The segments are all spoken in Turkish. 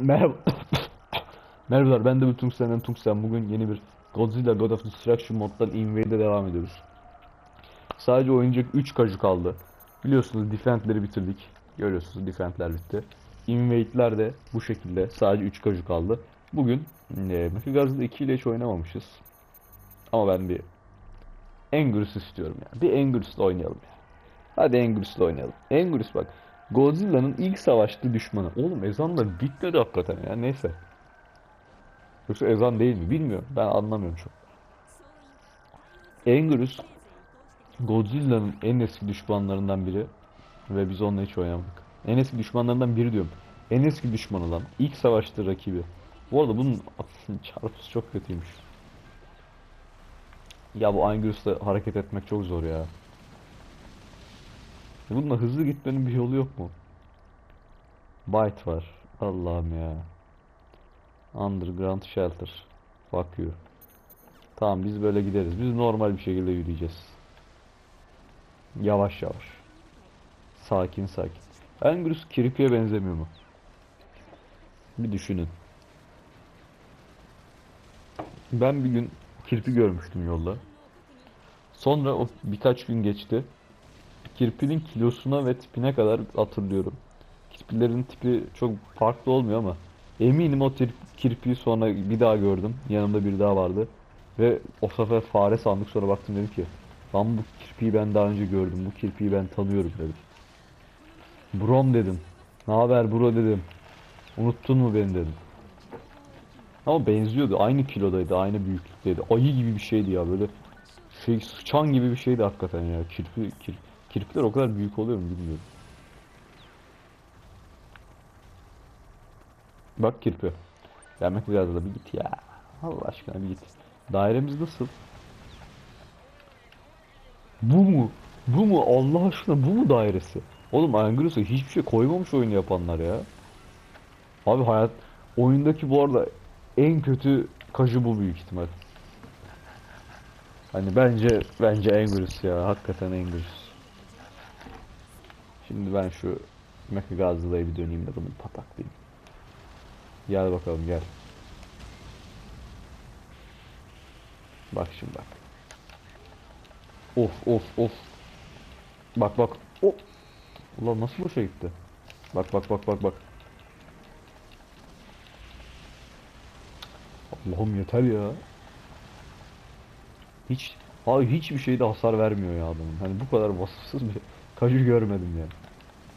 Merhaba. Merhabalar ben de bu Tungsten'den Tungsten. Bugün yeni bir Godzilla God of Destruction moddan Invade'e devam ediyoruz. Sadece oynayacak 3 kaju kaldı. Biliyorsunuz Defend'leri bitirdik. Görüyorsunuz Defend'ler bitti. Invade'ler de bu şekilde sadece 3 kaju kaldı. Bugün e, Mechagodzilla 2 ile hiç oynamamışız. Ama ben bir Angerus istiyorum ya. Bir Angurus'la oynayalım ya. Hadi Angurus'la oynayalım. Angurus bak. Godzilla'nın ilk savaştığı düşmanı. Oğlum ezan da bitmedi hakikaten ya. Neyse. Yoksa ezan değil mi? Bilmiyorum. Ben anlamıyorum çok. Angurus Godzilla'nın en eski düşmanlarından biri ve biz onunla hiç oynamadık. En eski düşmanlarından biri diyorum. En eski düşmanı lan. İlk savaştığı rakibi. Bu arada bunun çarpısı çok kötüymüş. Ya bu Angurus'la hareket etmek çok zor ya. Bununla hızlı gitmenin bir yolu yok mu? Byte var. Allah'ım ya. Underground Shelter. Fuck you. Tamam biz böyle gideriz. Biz normal bir şekilde yürüyeceğiz. Yavaş yavaş. Sakin sakin. Angus Kirpi'ye benzemiyor mu? Bir düşünün. Ben bir gün kirpi görmüştüm yolda. Sonra o birkaç gün geçti. Kirpinin kilosuna ve tipine kadar hatırlıyorum. Kirpilerin tipi çok farklı olmuyor ama eminim o kirpiyi sonra bir daha gördüm. Yanımda bir daha vardı. Ve o sefer fare sandık sonra baktım dedim ki Lan bu kirpiyi ben daha önce gördüm. Bu kirpiyi ben tanıyorum dedim. Brom dedim. Ne haber bro dedim. Unuttun mu beni dedim. Ama benziyordu. Aynı kilodaydı. Aynı büyüklükteydi. Ayı gibi bir şeydi ya böyle. Şey sıçan gibi bir şeydi hakikaten ya. Kirpi, kir, kirpiler o kadar büyük oluyor mu bilmiyorum. Bak kirpi. Gelmek biraz da bir git ya. Allah aşkına bir git. Dairemiz nasıl? Bu mu? Bu mu? Allah aşkına bu mu dairesi? Oğlum Angus'a hiçbir şey koymamış oyunu yapanlar ya. Abi hayat oyundaki bu arada en kötü kajı bu büyük ihtimal. Hani bence bence Angus ya. Hakikaten Angus. Şimdi ben şu Mechagodzilla'ya bir döneyim de bunu pataklayayım. Gel bakalım gel. Bak şimdi bak. Of of of. Bak bak. Oh. Ulan nasıl boşa gitti? Bak bak bak bak bak. Allah'ım yeter ya. Hiç abi hiçbir şeyde hasar vermiyor ya adamın. Hani bu kadar vasıfsız bir kaju görmedim yani.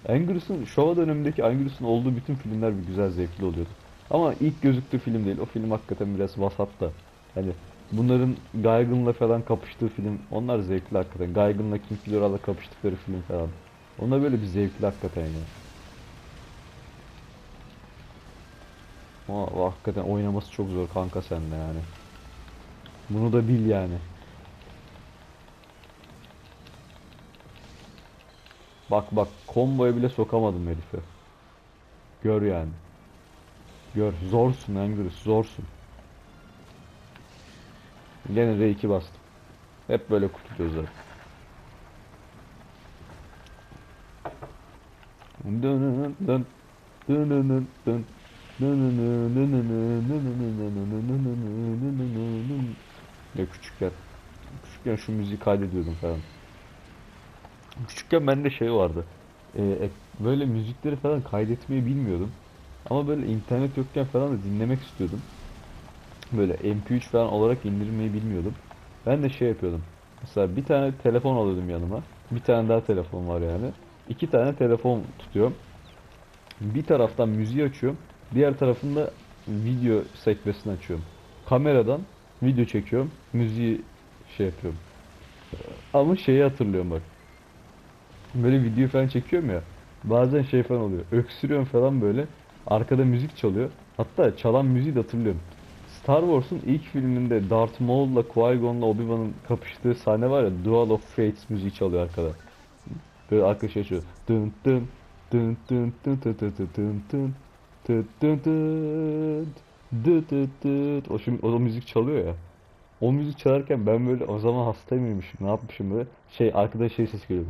Angus'un Showa dönemindeki Angus'un olduğu bütün filmler bir güzel zevkli oluyordu. Ama ilk gözüktüğü film değil. O film hakikaten biraz vasat da. Hani bunların Guygon'la falan kapıştığı film onlar zevkli hakikaten. Guygon'la King Ghidorah'la kapıştıkları film falan. Onlar böyle bir zevkli hakikaten ya. Ama hakikaten oynaması çok zor kanka sende yani. Bunu da bil yani. Bak bak komboya bile sokamadım herifi. Gör yani. Gör zorsun Angus zorsun. Gene R2 bastım. Hep böyle kurtuluyoruz zaten. Ya küçükken küçükken şu müziği kaydediyordum falan. Küçükken bende şey vardı. Ee, e, böyle müzikleri falan kaydetmeyi bilmiyordum. Ama böyle internet yokken falan da dinlemek istiyordum. Böyle MP3 falan olarak indirmeyi bilmiyordum. Ben de şey yapıyordum. Mesela bir tane telefon alıyordum yanıma. Bir tane daha telefon var yani. İki tane telefon tutuyorum. Bir taraftan müziği açıyorum. Diğer tarafında video sekmesini açıyorum. Kameradan video çekiyorum. Müziği şey yapıyorum. Ama şeyi hatırlıyorum bak. Böyle video falan çekiyorum ya. Bazen şey falan oluyor. Öksürüyorum falan böyle. Arkada müzik çalıyor. Hatta çalan müziği de hatırlıyorum. Star Wars'un ilk filminde Darth Maul'la Qui-Gon'la Obi-Wan'ın kapıştığı sahne var ya Duel of Fates müziği çalıyor arkada. Böyle arka şey açıyor. Dın dın dın dın dın dın dın dın dın dın Tıt tıt tıt. Dıt tıt. O şimdi o müzik çalıyor ya. O müzik çalarken ben böyle o zaman hasta mıymışım? Ne yapmışım böyle? Şey arkada şey ses geliyor.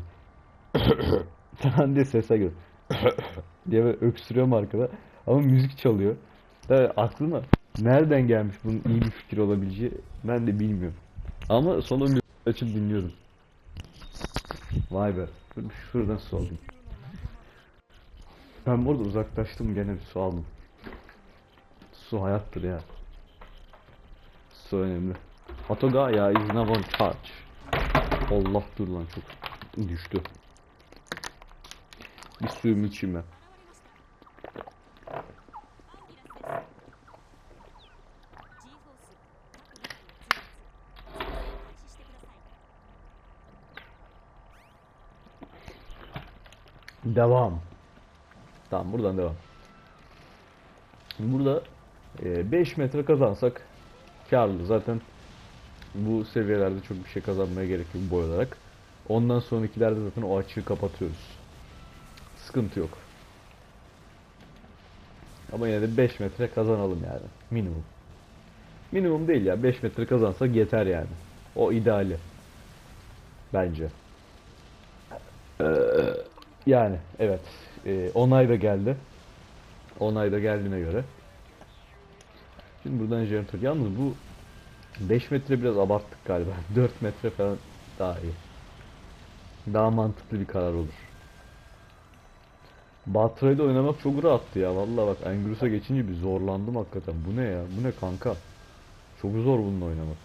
falan diye sesler geliyor. diye böyle öksürüyorum arkada. Ama müzik çalıyor. Da aklıma nereden gelmiş bunun iyi bir fikir olabileceği ben de bilmiyorum. Ama sonra müzik açıp dinliyorum. Vay be. Şuradan su alayım. Ben burada uzaklaştım gene bir su aldım. Su hayattır ya. Su önemli. Hatoga ya is never touch. Allah dur lan çok düştü. Bir suyumu içeyim ben. Devam. Tamam buradan devam. Burada 5 metre kazansak karlı. Zaten bu seviyelerde çok bir şey kazanmaya gerek yok boy olarak. Ondan sonrakilerde zaten o açığı kapatıyoruz. Sıkıntı yok. Ama yine de 5 metre kazanalım yani. Minimum. Minimum değil ya. 5 metre kazansak yeter yani. O ideali. Bence. Ee, yani evet. Ee, onay da geldi. Onay da geldiğine göre. Şimdi buradan jeneratör. Yalnız bu 5 metre biraz abarttık galiba. 4 metre falan daha iyi. Daha mantıklı bir karar olur. Batray'da oynamak çok rahattı ya. Vallahi bak Angus'a geçince bir zorlandım hakikaten. Bu ne ya? Bu ne kanka? Çok zor bununla oynamak.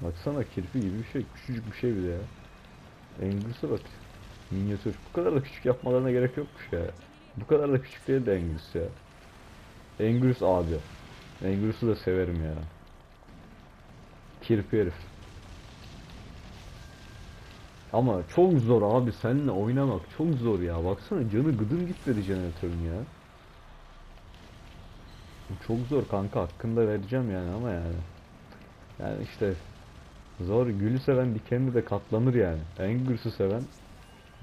Baksana kirpi gibi bir şey. Küçücük bir şey bir de ya. Angus'a bak. Minyatür. Bu kadar da küçük yapmalarına gerek yokmuş ya. Bu kadar da küçük değil de Angus ya. Angus abi. Angus'u da severim ya. Kirpi herif. Ama çok zor abi seninle oynamak çok zor ya. Baksana canı gıdım gitmedi jeneratörün ya. Çok zor kanka hakkında vereceğim yani ama yani. Yani işte zor gülü seven dikenli de katlanır yani. Angus'u seven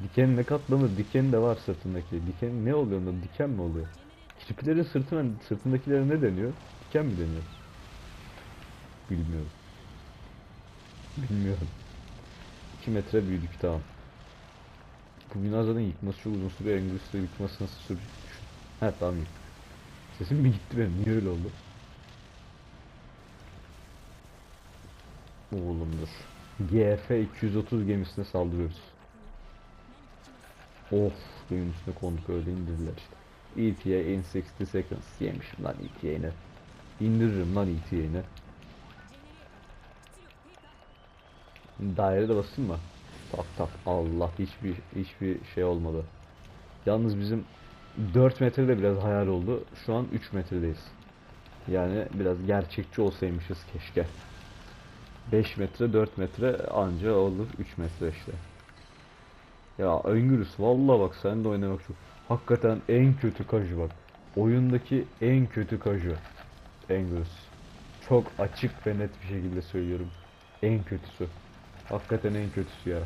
dikenine katlanır. Diken de var sırtındaki. Diken ne oluyor onda? Diken mi oluyor? Kirpilerin sırtına, sırtındakilere ne deniyor? Diken mi deniyor? Bilmiyorum. Bilmiyorum. 2 metre büyüdük tamam. Bu bina zaten yıkması çok uzun sürüyor. Engülüs'te yıkması nasıl sürüyor? He tamam yık. Sesim bir gitti benim. Niye öyle oldu? Oğlum dur. GF 230 gemisine saldırıyoruz. Of benim üstüne konduk öyle indirdiler işte. ETA in 60 seconds yemişim lan ETA'yı İndiririm lan ETA'yı Daire de basayım mı? Tak tak Allah hiçbir hiçbir şey olmadı. Yalnız bizim 4 metre de biraz hayal oldu. Şu an 3 metredeyiz. Yani biraz gerçekçi olsaymışız keşke. 5 metre 4 metre anca olur 3 metre işte. Ya Öngürüz valla bak sen de oynamak çok. Hakikaten en kötü kaju bak. Oyundaki en kötü kaju. Öngürüz. Çok açık ve net bir şekilde söylüyorum. En kötüsü. Hakikaten en kötüsü ya.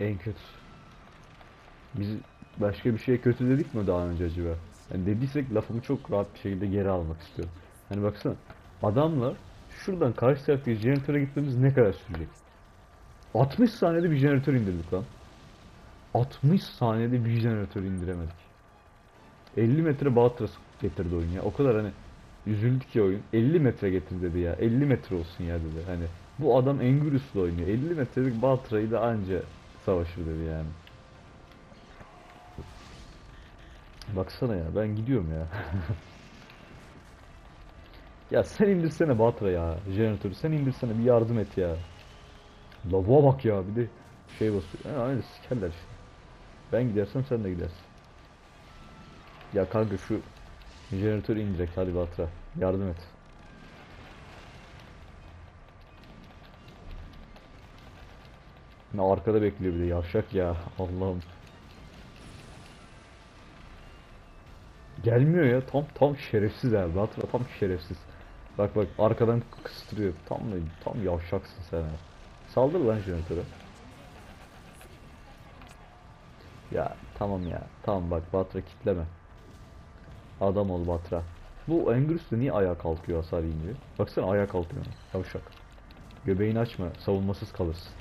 En kötüsü. Biz başka bir şeye kötü dedik mi daha önce acaba? Yani dediysek lafımı çok rahat bir şekilde geri almak istiyorum. Hani baksana adamla şuradan karşı taraftaki jeneratöre gitmemiz ne kadar sürecek? 60 saniyede bir jeneratör indirdik lan. 60 saniyede bir jeneratör indiremedik. 50 metre bağ getirdi oyun ya. O kadar hani üzüldük ya oyun. 50 metre getir dedi ya. 50 metre olsun ya dedi. Hani bu adam Engürüs'le oynuyor. 50 metrelik Baltra'yı da anca savaşır dedi yani. Baksana ya ben gidiyorum ya. ya sen indirsene Batra ya. Jeneratörü sen indirsene bir yardım et ya. Lavuğa bak ya bir de şey basıyor. Ha, aynı sikerler işte. Ben gidersem sen de gidersin. Ya kanka şu jeneratör inecek hadi Batra. Yardım et. Ne arkada bekliyor bir de yavşak ya. Allah'ım. Gelmiyor ya. Tam tam şerefsiz abi. Batra tam şerefsiz. Bak bak arkadan kıstırıyor. Tam tam yavşaksın sen ya. Saldır lan jeneratöre. Ya tamam ya. Tamam bak Batra kitleme. Adam ol Batra. Bu Angerus da niye ayağa kalkıyor hasar yiyince? Baksana ayağa kalkıyor. Yavşak. Göbeğini açma. Savunmasız kalırsın.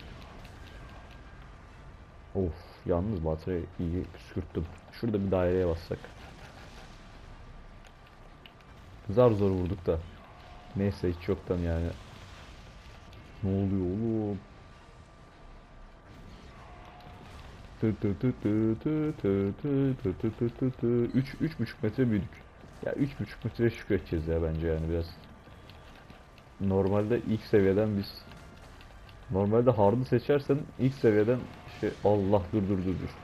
Of yalnız Batı'yı iyi püskürttüm. Şurada bir daireye bassak. Zar zor vurduk da. Neyse hiç yoktan yani. Ne oluyor oğlum? 3 3,5 metre büyüdük. Ya 3,5 metre şükredeceğiz ya bence yani biraz. Normalde ilk seviyeden biz normalde hard'ı seçersen ilk seviyeden şey Allah dur dur dur dur.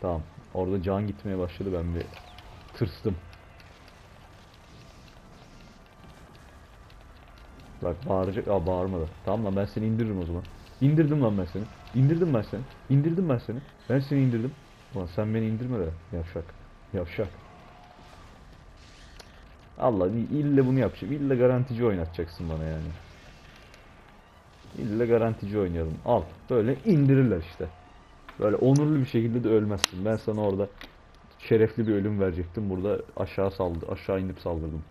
Tamam. Orada can gitmeye başladı ben bir tırstım. Bak bağıracak. Aa bağırmadı. Tamam lan ben seni indiririm o zaman. İndirdim lan ben seni. İndirdim ben seni. İndirdim ben seni. Ben seni indirdim. Ulan sen beni indirme de. Yavşak. Yavşak. Allah ille bunu yapacağım. İlle garantici oynatacaksın bana yani. İlle garantici oynayalım. Al. Böyle indirirler işte. Böyle onurlu bir şekilde de ölmezsin. Ben sana orada şerefli bir ölüm verecektim. Burada aşağı saldı, aşağı inip saldırdım.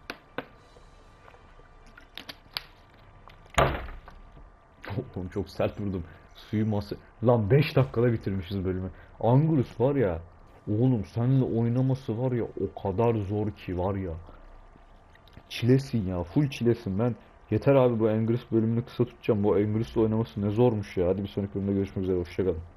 Oğlum çok sert vurdum. Suyu masa... Lan 5 dakikada bitirmişiz bölümü. Angurus var ya. Oğlum seninle oynaması var ya o kadar zor ki var ya. Çilesin ya. Full çilesin. Ben yeter abi bu Angurus bölümünü kısa tutacağım. Bu Angurus'la oynaması ne zormuş ya. Hadi bir sonraki bölümde görüşmek üzere. Hoşçakalın.